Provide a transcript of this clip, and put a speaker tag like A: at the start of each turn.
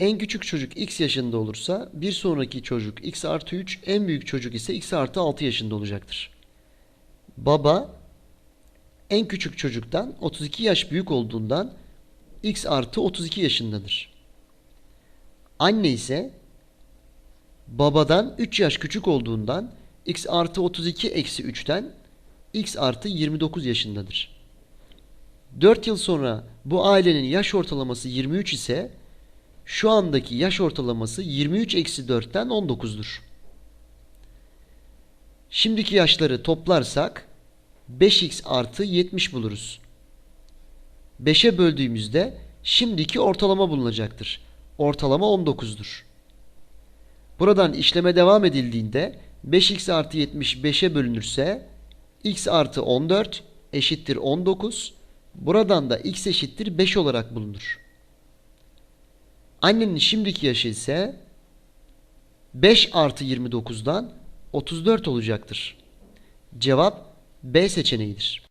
A: En küçük çocuk x yaşında olursa bir sonraki çocuk x artı 3, en büyük çocuk ise x artı 6 yaşında olacaktır. Baba en küçük çocuktan 32 yaş büyük olduğundan x artı 32 yaşındadır. Anne ise babadan 3 yaş küçük olduğundan x artı 32 eksi 3'ten x artı 29 yaşındadır. 4 yıl sonra bu ailenin yaş ortalaması 23 ise şu andaki yaş ortalaması 23 eksi 4'ten 19'dur. Şimdiki yaşları toplarsak 5x artı 70 buluruz. 5'e böldüğümüzde şimdiki ortalama bulunacaktır. Ortalama 19'dur. Buradan işleme devam edildiğinde 5x artı 70 5'e bölünürse x artı 14 eşittir 19. Buradan da x eşittir 5 olarak bulunur. Annenin şimdiki yaşı ise 5 artı 29'dan 34 olacaktır. Cevap B seçeneğidir.